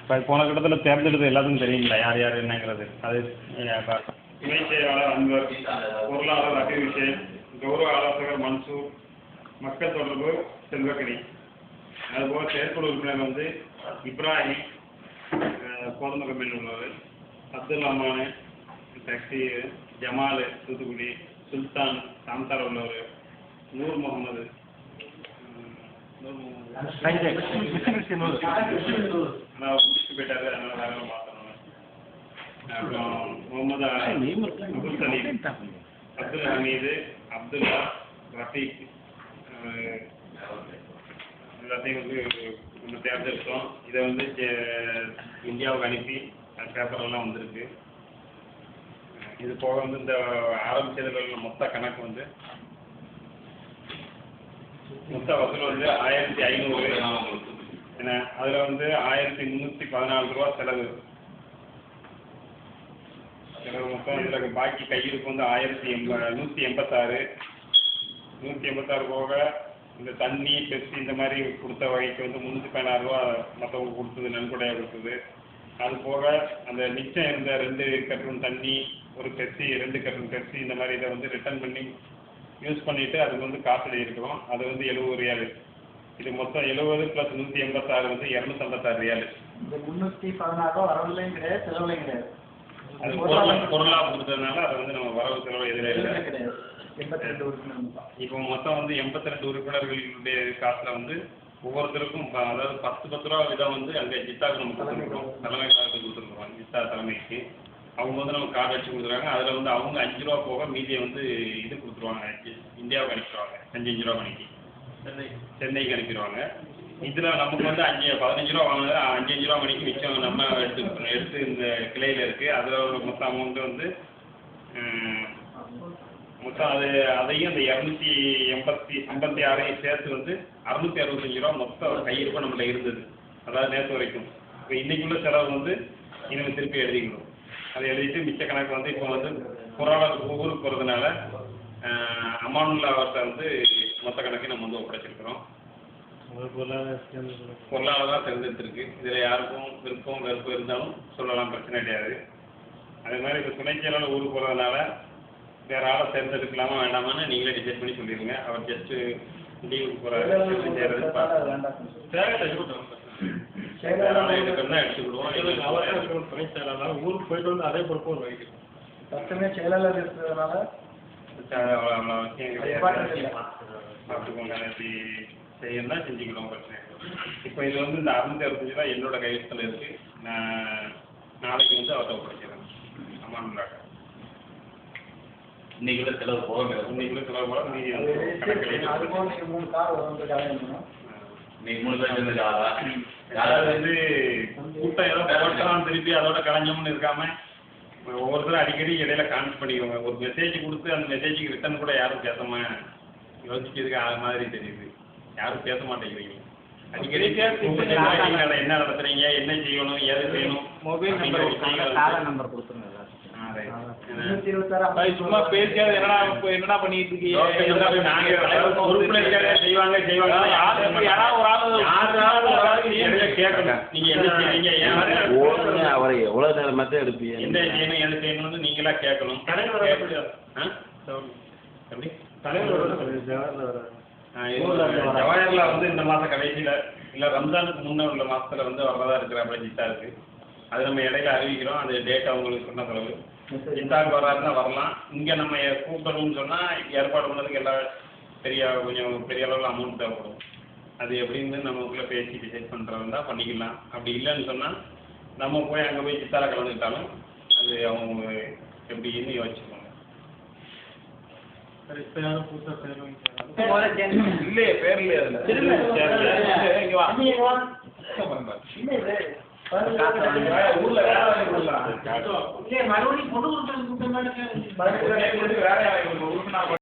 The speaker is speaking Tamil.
இப்போ போன கட்டத்தில் தேர்ந்தெடுத்து எல்லாத்துக்கும் தெரியுங்களா யார் யார் என்னங்கிறது. அது இணை செயலாளர் அன்பர் பொருளாளர் அபிவிஷேக் கௌரவ ஆலோசகர் மன்சூர் மக்கள் தொடர்பு செல்வக்கணி அதுபோக செயற்குழு உறுப்பினர் வந்து இப்ராஹிம் அஹ், கோதுமை கம்பெனியில் உள்ளவர். அப்துல் ரஹ்மான் டாக்ஸி ஜமால் தூத்துக்குடி சுல்தான் சாம்சார் உள்ளவர். நூர் முகமது. நூர் போயிட்டாரு அதனால வேற யாரும் மாற்றணும் அப்புறம் முகமது. அப்துல் சலீம் அப்துல் ஹமீது அப்துல்லா ரஃபீக் எல்லாத்தையும் வந்து நம்ம தேர்ந்தெடுத்தோம். இதை வந்து இந்தியாவுக்கு அனுப்பி பேப்பர் எல்லாம் வந்திருக்கு. இது போக வந்து இந்த ஆரம்பிச்சதுல உள்ள மொத்த கணக்கு வந்து மொத்த வசூல் வந்து ஆயிரத்தி ஐநூறு. என்ன அதில் வந்து ஆயிரத்தி முந்நூற்றி பதினாலு ரூபா செலவு. செலவு மொத்தம் இதில் பாக்கி கையிருப்பு வந்து ஆயிரத்தி எண்ப நூற்றி எண்பத்தாறு. நூற்றி எண்பத்தாறு போக இந்த தண்ணி பெப்சி இந்த மாதிரி கொடுத்த வகைக்கு வந்து முந்நூற்றி பதினாறு ரூபா மற்றவங்க கொடுத்தது நன்கொடையாக கொடுத்தது. அது போக அந்த மிச்சம் இருந்த ரெண்டு கர்ட்டூன் தண்ணி ஒரு பெப்சி ரெண்டு கர்ட்டூன் பெப்சி இந்த மாதிரி இதை வந்து ரிட்டர்ன் பண்ணி யூஸ் பண்ணிவிட்டு அதுக்கு வந்து காசு எழுதியிருக்கிறோம் அது வந்து எழுபது ரியாலு. இது மொத்தம் எழுபது ப்ளஸ் நூற்றி எண்பத்தாறு வந்து இரநூத்தம்பத்தாறு ரியாலு. இந்த முன்னூத்தி பதினாறு ரூபா வரவுலையும் கிடையாது செலவுலையும் கிடையாது. அது பொருளாக பொருளாக கொடுத்ததுனால அதை வந்து நம்ம வரவு செலவு எதிரே இல்லை. கிடையாது. எண்பத்தி ரெண்டு உறுப்பினர் இப்போ மொத்தம் வந்து எண்பத்தி ரெண்டு உறுப்பினர்களுடைய காசுல வந்து ஒவ்வொருத்தருக்கும் அதாவது பத்து பத்து ரூபா வீதம் வந்து அங்கே ஜித்தாவுக்கு நம்ம கொடுத்துருக்கோம். தலைமை காலத்துக்கு கொடுத்துருக்கோம். ஜித்தா தலைமைக்கு. அவங்க வந்து நம்ம கார்டு அடிச்சு கொடுக்குறாங்க. அதில் வந்து அவங்க அஞ்சு ரூபா போக மீதியை வந்து இது கொடுத்துருவாங்க. இந்தியாவுக்கு அனுப்பிடுவாங்க அஞ்சு அஞ்சு ரூபா மணிக்கு. சென்னை. சென்னைக்கு அனுப்பிடுவாங்க இதில் நமக்கு வந்து அஞ்சு பதினஞ்சு ரூபா வாங்கினது அஞ்சு அஞ்சு ரூபா மணிக்கு மிச்சம் நம்ம எடுத்து எடுத்து இந்த கிளையில் இருக்குது அதில் உள்ள மொத்த அமௌண்ட்டு வந்து மொத்தம் அது அதையும் அந்த இரநூத்தி எண்பத்தி ஐம்பத்தி ஆறையும் சேர்த்து வந்து அறுநூத்தி அறுபத்தஞ்சு ரூபா மொத்தம் கையிருப்பு நம்மள இருந்தது. அதாவது நேற்று வரைக்கும். இப்போ இன்னைக்குள்ள செலவு வந்து இனிமேல் திருப்பி எழுதிக்கணும். அதை எழுதிட்டு மிச்ச கணக்கு வந்து இப்போ வந்து பொருளாதார ஊருக்கு போகிறதுனால அமானுல்லா அவர்கிட்ட வந்து மொத்த கணக்கு நம்ம வந்து ஒப்படைச்சிருக்கிறோம். பொருளாதாரம் தேர்ந்தெடுத்திருக்கு இதில் யாருக்கும் விருப்பம் வெறுப்பு இருந்தாலும் சொல்லலாம் பிரச்சனை கிடையாது. அதே மாதிரி இப்போ துணை செயலாளர் ஊருக்கு போகிறதுனால வேற ஆளை தேர்ந்தெடுக்கலாமா வேண்டாமான்னு நீங்களே டிசைட் பண்ணி சொல்லிடுங்க. அவர் ஜஸ்ட்டு லீவுக்கு போகிறாரு செய்கிறது எடுக்கணும்னா எடுத்துக்கிடுவோம் துணை செயலாளர். ஊருக்கு போயிட்டு வந்து அதே பொறுப்பு ஒரு வகிக்கிறோம் மொத்தமே செயலாளர் இருக்கிறதுனால. பார்த்துக்கோங்க எப்படி செய்யணும்னா செஞ்சுக்கலாம் பிரச்சனை. இப்போ இது வந்து இந்த அறுநூத்தி அறுபத்தஞ்சு ரூபா என்னோட கையெழுத்தில் இருக்கு. நான் நாளைக்கு வந்து அவர்கிட்ட ஒப்படைக்கிறேன் இன்னைக்குள்ள செலவு போக செலவு வந்து கணக்கில் அது போக நீங்க மூணு கார் வேணும் இன்னைக்கு மூணு பேர் சேர்ந்து ஆளா அதாவது வந்து கூட்டம் ஏதோ போட்டோம் திருப்பி அதோட கலைஞ்சோம்னு இருக்காம ஒவ்வொருத்தரும் அடிக்கடி இடையில கான்டெக்ட் பண்ணிக்கோங்க ஒரு மெசேஜ் கொடுத்து அந்த மெசேஜுக்கு ரிட்டர்ன் கூட யாரும் பேசாம யோசிக்கிறதுக்கு ஆக மாதிரி தெரியுது. யாரும் பேச மாட்டேங்கிறீங்க. அடிக்கடி என்ன நடத்துறீங்க என்ன செய்யணும் ஏது செய்யணும் மொபைல் நம்பர் நம்பர் கொடுத்துருங்க. சும்மா பேசியாவது என்னடா இப்போ என்னடா பண்ணிட்டு இருக்கீங்க? நாங்க பொறுப்புல இருக்காங்க, செய்வாங்க செய்வாங்க. யாராவது யாராவது ஒரு ஆளு யாராவது ஒரு ஆளுக்கு இடையில கேட்கணும்? நீங்க என்ன செய்வீங்க ஏன் அவரை எவ்வளவு நேரம் மட்டும் எடுப்பீங்க? என்ன செய்யணும் எது செய்யணும்னு நீங்களா கேட்கணும்? எப்படி? தலைவர் வந்து இந்த மாச கடைசியில இல்ல ரம்ஜானுக்கு முன்ன உள்ள மாசத்துல வந்து வர்றதா இருக்கிற அப்படி இருக்கு. அது நம்ம இடையில அறிவிக்கிறோம். அந்த டேட் அவங்களுக்கு சொன்ன பிறகு. ஜித்தாக்கு வர்றாருன்னா வரலாம். இங்க நம்ம கூப்பிடணும்னு சொன்னா ஏற்பாடு பண்ணதுக்கு எல்லா பெரிய கொஞ்சம் பெரிய அளவில் அமௌண்ட் தேவைப்படும். அது எப்படின்னு நமக்குள்ள பேசி டிசைட் பண்றதா பண்ணிக்கலாம். அப்படி இல்லைன்னு சொன்னா நம்ம போய் அங்க போய் சித்தால கலந்துக்கிட்டாலும் அது அவங்க எப்படின்னு யோசிச்சுக்கோங்க. இல்லையே பேர் இல்லையே அதுல. மறுபடியும்